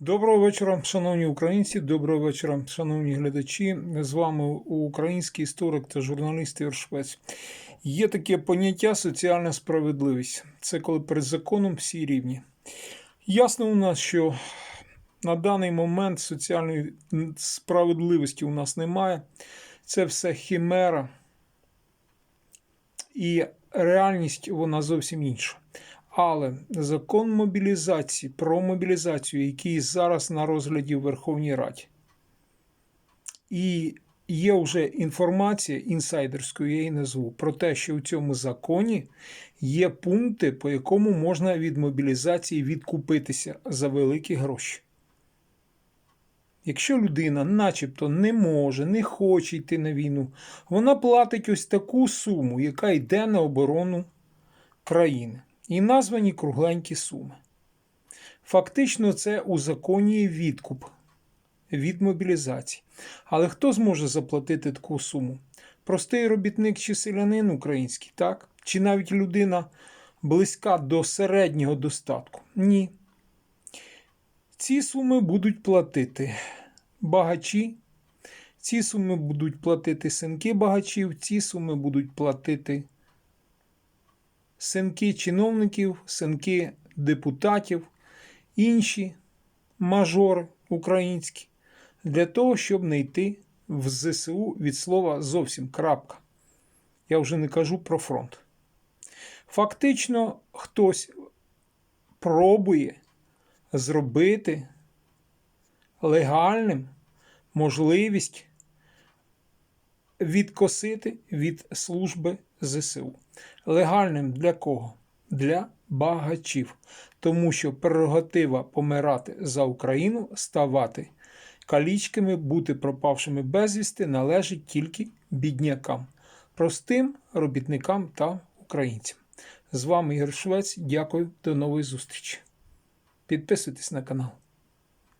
Доброго вечора, шановні українці, доброго вечора, шановні глядачі. З вами український історик та журналіст Ігор Швець. Є таке поняття соціальна справедливість. Це коли перед законом всі рівні. Ясно у нас, що на даний момент соціальної справедливості у нас немає. Це все химера. І реальність вона зовсім інша. Але закон мобілізації про мобілізацію, який зараз на розгляді в Верховній Раді, і є вже інформація інсайдерською, я її назву, про те, що у цьому законі є пункти, по якому можна від мобілізації відкупитися за великі гроші. Якщо людина, начебто, не може, не хоче йти на війну, вона платить ось таку суму, яка йде на оборону країни. І названі кругленькі суми. Фактично, це узаконює відкуп від мобілізації. Але хто зможе заплатити таку суму? Простий робітник чи селянин український, так? Чи навіть людина близька до середнього достатку? Ні. Ці суми будуть платити багачі, ці суми будуть платити синки багачів, ці суми будуть платити синки чиновників, синки депутатів, інші мажори українські, для того, щоб не йти в ЗСУ від слова зовсім крапка. Я вже не кажу про фронт. Фактично, хтось пробує зробити легальним можливість відкосити від служби ЗСУ. Легальним для кого? Для багачів. Тому що прерогатива помирати за Україну, ставати калічками, бути пропавшими безвісти належить тільки біднякам, простим робітникам та українцям. З вами Ігор Швець. Дякую, до нової зустрічі. Підписуйтесь на канал.